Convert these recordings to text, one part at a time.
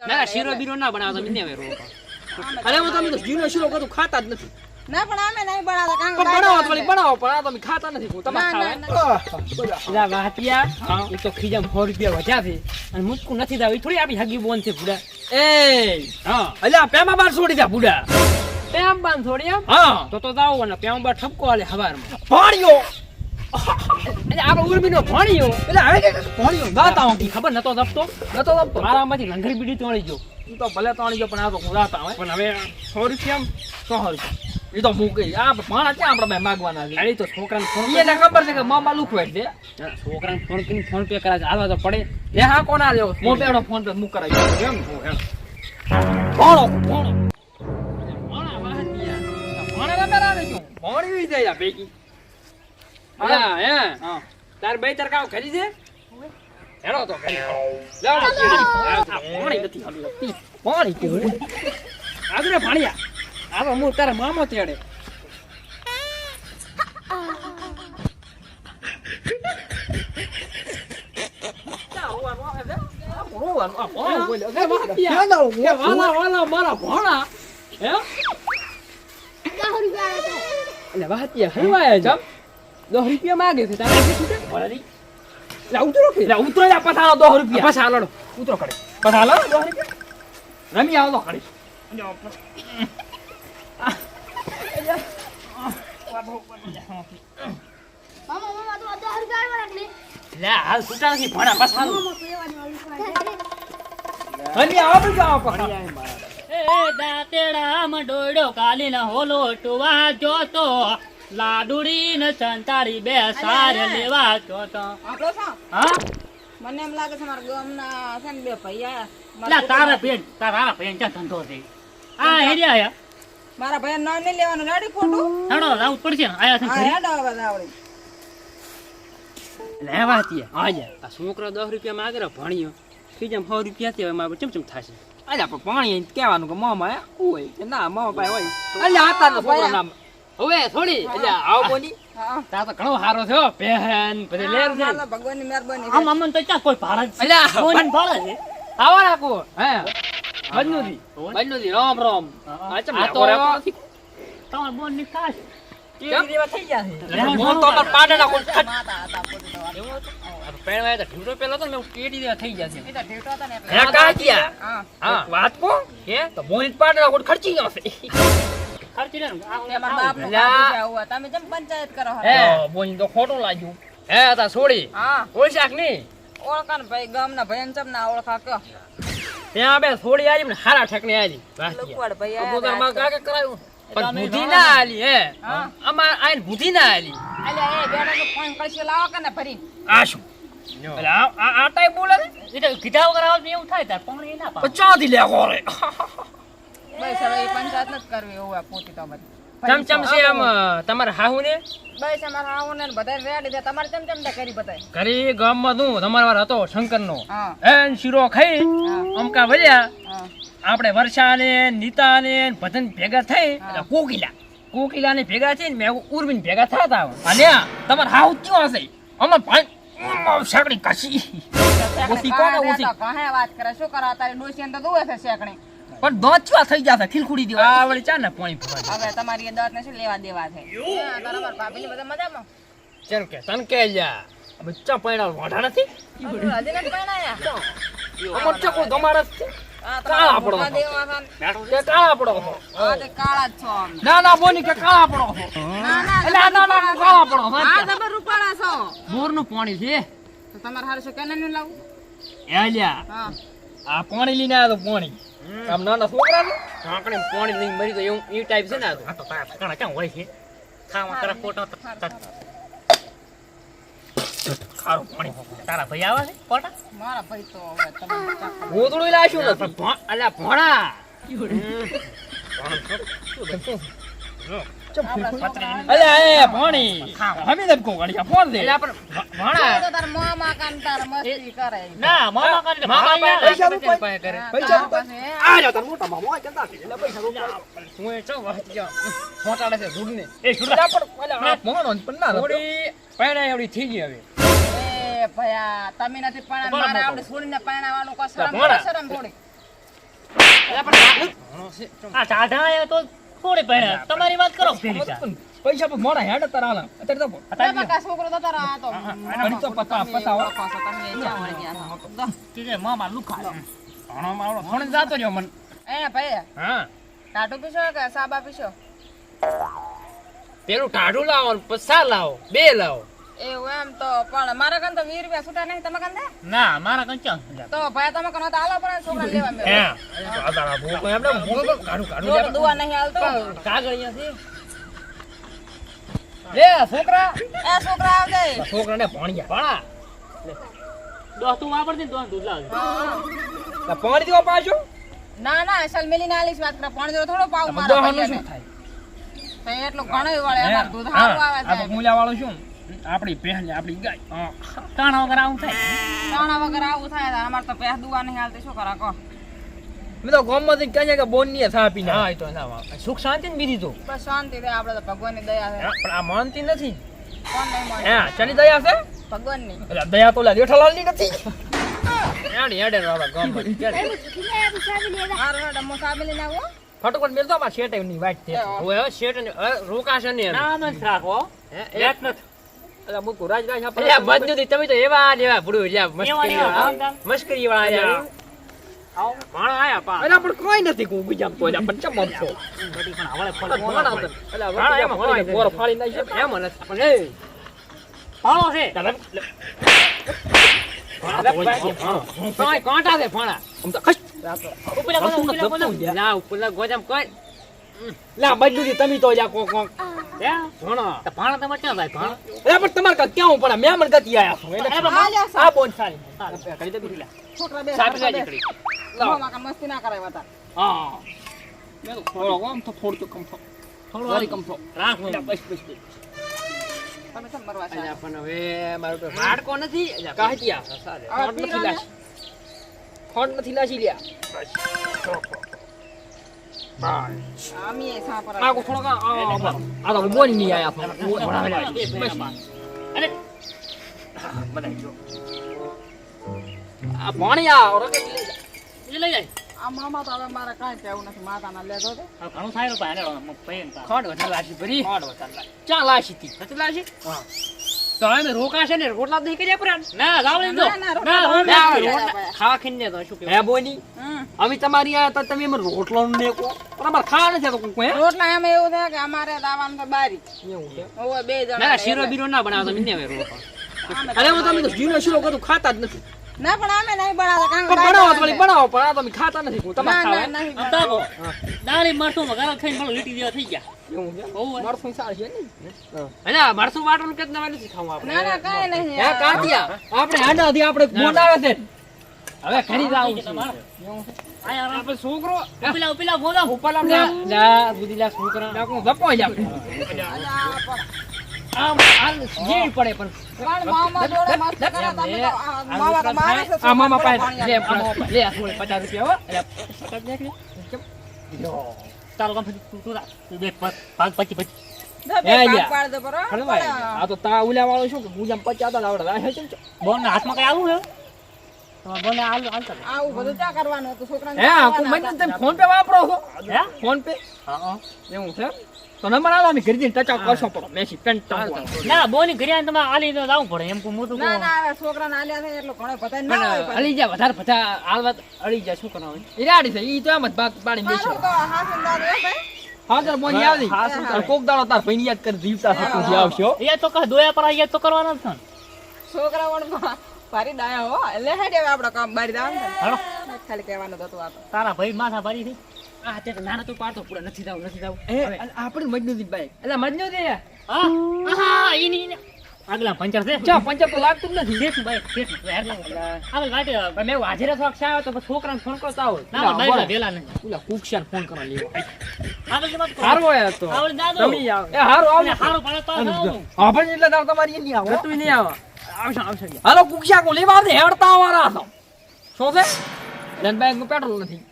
ના શીરો બીરો ના બનાવતો મને હવે રોકો અરે હું તમે તો જીનો શીરો કરું ખાતા જ નથી. ના પણ અમે નહીં બનાવતા કારણ પણ કે બનાવો તો વળી બનાવો પણ આ તમે ખાતા નથી હું તમારે ના, ખાવા ના, એલા વાટિયા એ તો ખીજામ સો રૂપિયા વધ્યા છે અને મુચકું નથી દાવ એ થોડી આપી હગી બોન છે ભૂડા. એ હા. અલ્યા પેમા બાર છોડી દે બુડા પેમ બાન છોડી હા. તો તો દાવ ને પેમ બાર ઠપકો આલે હવારમાં. પાણીઓ એટલે આપણો ઉર્મીનો ભણ્યો એટલે હવે કે પાણીઓ દાતા હું કી ખબર નતો દબતો નતો લપતો મારામાંથી લંગરી બીડી તોડી ગયો ઈ તો ભલે ત્રણી ગયો પણ આ તો હું રાતા હોય પણ હવે સો રૂપિયા સો રૂપિયા એ તો મૂકી આ પાણા ક્યાં આપણે ભાઈ માગવાના છે તો છોકરાને ફોન એને ખબર છે કે મામા લુખવાડ છે છોકરાને ફોન કરીને ફોન પે કરાવે હાલવા તો પડે એ હા આ લેવો મો પેડો ફોન પે મુક કરાવી કેમ ભણો ભણો ભણા. ભણે રમે રાને ક્યું ભણી જાય આ ભેગી અલા, હે. હા? તાર બે તરકાવ ખરી છે? હેડો તો કરી લેવડો પાણી નથી હાલતું. પાણી કેવું? આગળ ભાણિયા. આ હું તારા મામો તેડે. રોવાનું આ ભણો બોલે એ વાહતિયા. એ વાલા વાલા મારા ભણા. હે? એટલે વાહતિયા હલવાય છે. દસ રૂપિયા માગે છે તારે આપી છે? ઉતરો કે? ઉતરો જા પથારો 10 રૂપિયા. પાછા હાલો ઉતરો કરે પથાલો 10 રૂપિયા. રમી આવો તો કરી મામા મામા તો અડધો હરગાડ રાખને લે હાલ છૂટા નથી ભણા પાછા હાલ. મામા રમી આવો તો જાઓ પથારો એ દાંતેડા મંડોળ્યો કાલીના હોલો ટુવા જોતો. લાડુડી ને ચંતાડી બે સાર લેવા છો? હા? મને એમ લાગે છે મારા ગામના છે ને બે ભૈયા એટલે તારા પેન તારા પેન ક્યાં ધંધો છે? આ હેર્યા આયા. મારા ભાઈ નામ નહીં લેવાનું. રેડી ખોટું હેડો લાવ પડશે ને. આયા છે. હેડો હવે આવડે એટલે હે વાહતિયા આ છોકરો દસ રૂપિયા માગે ભણ્યો. ખીજામ સો રૂપિયા થી મારે ચમ ચમ થાશે? અલ્યા પણ પાણી કહેવાનું કે મામા હોય કે ના મામા ભાઈ હોય. અલ્યા હતા ને છોકરા નામ હવે થોડી એટલે આવો બોની તા તો ઘણો હારો થયો પહેન પછી લેર છે. ભગવાનની મહેરબાની આમ અમને તો ક્યાં કોઈ ભાડા છે? એટલે કોઈને ભાડે છે. આવો રાખો હે. બજનુજી બજનુજી રામ રામ. આ ચમ તો- રાખો? નથી બોનની કાશ થઈ જશે. ને? ને. ખોટું લાગ્યું. હે તા છોડી. ઓળશાકની. ઓળખા ભાઈ ગામના ભાઈ ચમ ના ઓળખા કયો ત્યાં બે છોડી આવી ને હારા ઠેકને આવી લુકવાડ ભાઈ તો આયા પોતા હતા. માં કાકે કરાયું પણ ના આલી હે. અમાર આઈને બુદ્ધિ ના આલી અલ્યા, એ બેટાનું ફોન કળશી લાવો કે ભરી આ શું? આ આ આ ટાઈપ બોલે છે? કીધા વગર આવે એવું થાય તાર પાણી ના પાડે. પચાસથી લે બસ હવે એ પંચાયત નથી કરવી એવું આ પોતી તમારી ચમ ચમ છે આમ તમારે હાહુ ને બસ અમારે ને બધા રેડી છે તમારે ચમ ચમ કરી બધાય. ઘરે ગામમાં તું તમારા વાર હતો શંકર નો એન શીરો ખાઈ. અમકા વળ્યા. આપણે વર્ષા ને નીતા ને ભજન ભેગા થઈ. એટલે કોકિલા. કોકિલા ને ભેગા થઈને મેં ઉર્મિન ભેગા થતા અને આ તમારે હાવ ક્યો હશે? અમાર ભાઈ સાકડી કાશી ઓછી કોને ઓછી? કહે વાત કરે. શું કરા તારી ડોસી અંદર દુવે છે શેકણી પણ દોત ચા થઈ જશે ખીલખુડી દેવા. આ વળી ચા ને પાણી ભરવા હવે તમારી એ દવાત ને શું લેવા દેવા છે? હા, તારા મારા ભાભી બધા મજામાં? જેમ કે તન કે જા બચ્ચા પૈણા વાઢા નથી? હજી નથી પરણાયા? અમર ચકો તમારા જ છે. હા, કાળા તમારા પડો. મોટા દેવા છે કે કાળા પડો હા, તે કાળા જ છો ના ના બોની કે કાળા. ના, ના, ના ના કાળા પડો હા, તમે રૂપાળા છો. બોરનું પાણી છે. તો તમારે હારું શું કેને લાવું? એલ્યા હા. આ પાણી લઈને આવ્યો તો પાણી. આમ નાના છોકરા છે. કાંકણે પાણી લઈને મરી તો એવું એ ટાઈપ છે ને આ તો. તારા ઠકાણા ક્યાં હોય છે? ખાવા તારા પોટા ખારું પાણી. તારા ભાઈ આવે છે પોટા મારા ભાઈ તો હવે તમે ચાખો. ગોદડું ને. પણ અલ્યા ભોણા એ ભોણી. હમી દબ કો ગણી ફોન દે. અલ્યા પણ ભ- તો તાર મામા કાન તાર મસ્તી કરે ના મામા કાન મામા પાસે પાસે કરે. પૈસા તારા આ જો તાર મોટા મામા હોય કેતા એટલે પૈસા રોકડા. હું એ ચો વાત જો મોટાડે છે ધૂળને. એ અલ્યા પણ અલ્યા આ ભણો ને પણ ના. થોડી પૈણા એવડી થઈ ગઈ હવે. એ ભયા તમે નથી પણ. મારે આપણે છોડીને પરણાવવાનું કોઈ શરમ ભોળા. કરો, શરમ થોડી. આ સાઢા આયા તો થોડી પહેણે તમારી વાત કરો. પૈસા પણ મોડા હેડ તારા આલા અત્યારે તો અત્યારે બકા છોકરો તો તારા આ તો ઘડી તો પતા પતાવો. પાસો તમે ચા વળી ગયા છો. કે કે મામા લુખા ઘણો માવડો ફોન જાતો રહ્યો મન. એ ભાઈ હા. ટાટો પીશો કે સાબા પીશો? પેલું ટાઢું લાવો પછી સા લાવો બે લાવો. એવું એમ તો પણ મારા કન તો વીસ રૂપિયા છૂટા નહીં. તમે કન દે ના મારા કંચા તો ભાઈ તમે કન તો હાલો પણ છોકરા લેવા મેં. હે આ તારા ભૂકો એમને ભૂકો કાઢું કાઢું દુવા નહીં હાલતો. કાગળ અહીંયાથી લે છોકરા. એ છોકરા આવજે. છોકરાને ભણ્યા. દોસ્ત તું વાપરતી ને દોસ્ત દૂધ લાવ પાણી દેવા પાછો ના ના અસલ મેલી ના આલીશ વાત કરે. પણ થોડો પાવ મારા થાય? તો એટલું ઘણું વળે દૂધ આવે છે. મૂલ્યા વાળું શું? આપણી પહેલી આપણી ગાય. હા. વગર આવું થાય. ચાણા વગર આવું થાય. અમાર તો પેહ દુવા નહીં હાલતી. શું કરા કહો? મેં તો ગોમમાંથી કહે છે કે બોનની થા પીને હા તો ના સુખ શાંતિ ને બીજી તો. બસ શાંતિ રહે. આપણે તો ભગવાનની દયા છે. પણ આ માનતી નથી. કોણ નહીં મળે હે ચલી દયા છે? ભગવાનની. એટલે દયા તો લા જેઠાલાલની નથી યાડી યાડે રાવા ગામમાં હારું હેડો, હું સાબી લઈને આવું હો. ફટોફટ મેલતો માં શેટની વાત છે. હવે ને હવે રોકાશે ને ના મત રાખો હે? લેટ નથી. એટલે બંધ નથી, તમે તો એવા એવા ભૂડું, એટલે મસ્કરી. વાળા. ગુજામ કોઈ કાંટા છે ફાણા. ઉપલા ગોજામ. લા બધું તમે તો જા કોક કો હે? ભણો. તમારે ક્યાં ભાણા? અરે પણ તમારે ક્યાં પડે મેં મને ગતિ આયા છું એટલે આ લ્યો સા- આ બોન સારી કરી દે બીજું છોકરા બે સાપી જાય નીકળી. મોંમાં કાંઈ મસ્તી ના કરાય વતા. હા મેં તો થોડો આમ તો થોડું તો કમ થો થોડું થોડી કમ થો રાખો. બસ બસ તમે કેમ મરવા છો? પણ હવે મારું તો હાડકો નથી. કાહતિયા સાલે. હવે નથી? લાશ ફોન નથી લાશી લ્યા સા પર આ કો કા આ આ તો બોનની આયા છો ભણાવેલા છે, બસ. અરે આ રગત લઈ જાય આ મામા તો હવે મારે કાંઈ કહેવું નથી માતાના લેજો તો હવે ઘણું થાય પણ એને હું પૈન. ખોટ વધારે લાશી ભરી. ફોન વધારે. ચા લાશી તી નથી લાશી? તો અમે રોકાશે ને રોટલા નહીં કર્યા પરા ના દો ના, ના, રોટલા. ખાવા ખીને તો શું હે બોની હમ. અમે તમારી આ હતા તમે એમાં રોટલો ને કો અમારે ખાવા નથી તો કોઈ રોટલા એમ એવું થાય કે અમારે દાવાનું તો બારી. એવું છે? બે જણા ના શીરો બીરો ના બનાવતો મને હવે રોટલો. અરે હું તમે તો જીનો શીરો કદું ખાતા જ નથી. ના પણ અમે નહીં બનાવતા કારણ કે બનાવો તો બનાવો. પણ આ તમે ખાતા નથી. હું તમારે ના, ના, ખાવા નહીં તાકો. દાળી મરચું વઘારો ખાઈને મને લીટી દેવા થઈ ગયા. એવું છે? હોવે. સાર છે ને? અલ્યા મારસું વાટવાનું કે નથી ખાવું આપણે? ના ના કાઈ નહીં હે કાતિયા આપણે હાડાથી આપણે બોલાવે છે. હવે ઘરી જાવું છે. છોકરો ઉપલા ઉપલા બોલો ઉપલા લે લા બુદીલા છોકરા. ડાકો જપો જ આપણે. આમ આલ જેવી પડે પણ. પણ મામા જોડે મસ્ત કરા તમે તો મામા તો મારે છે આ મામા પાસે. લે લે આ થોડે 50 રૂપિયા હો. એટલે 50 દેખ લે. ચાલો કામ તું તું. બે પાંચ પાંચ પચી હે, આ તો તા ઉલા વાળો શું કે ગુજામ 50 તો આવડે આ છે બોન હાથમાં કઈ આવું હે તમારે બોને આલતા આવું બધું ચા કરવાનું હતું? છોકરાને હે ચા મને તમે ફોન પે વાપરો છો? હે ફોન પે? હા, હા. એવું છે? તો નંબર આલો અમે ઘરે ટચા કરશો પડો મેસી પેન્ટ ના બોની ઘરે આવીને આલી તો જવું પડે. એમ કોઈ મોટું ના ના હવે છોકરાને આલ્યા છે એટલું ઘણો બધાય ના હોય પણ પણ. જા વધારે બધા હાલવા અળી જા શું કરવાનું ઈ છે ઈ તો એમ જ ભાગ પાડી બેસી. તો હાથું દાદુ હે ભાઈ. હા ચાલ આવી હા, કોક દાડો તાર ભાઈ યાદ કરી જીવતા હતું જે એ તો કહ દોયા પર આયા તો કરવાના જ છે છોકરા ભારી ડાયા હો એટલે હે દેવા આપણો કામ બારી દાવ. હાલો. ખાલી કહેવાનું હતું આ તારા ભાઈ માથા ભારી થી આ તે નાના તો પાડતો. પૂરા નથી જાવ નથી જાવ. એ આપણી મજનુદી ભાઈ એટલે મજનુદી હા. હા ઈની. આગલા પંચર છે. ચા પંચર તો લાગતું જ નથી. શેઠ ભાઈ શેઠ આગળ વાટે મેં હાજરે શોખ છે આવ્યો તો છોકરાને ફોન કરતા આવો ના બાઈલા વેલા નહીં. ઓલા કુકશાને ફોન કરવા લેવો આગળ કરો. હારો. હે તો. આવડે દાદો તમે આવ એ હારો આવ હારું પાડે તો આવું. હા એટલે તમારી એ નહીં આવો તું નહીં આવો. આવશે આવશે હાલો કુકશા કો લેવા આવજે હેડતા આવારા છો શું છે? બેગનું પેટ્રોલ નથી.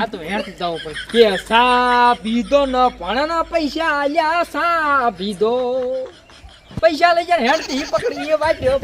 આ તો હેડ જવું પડે. કે સા પીધો ન પણ ના પૈસા આલ્યા, સા પીધો પૈસા લઈ જાય હેડતી પકડી, એ વાગ્યો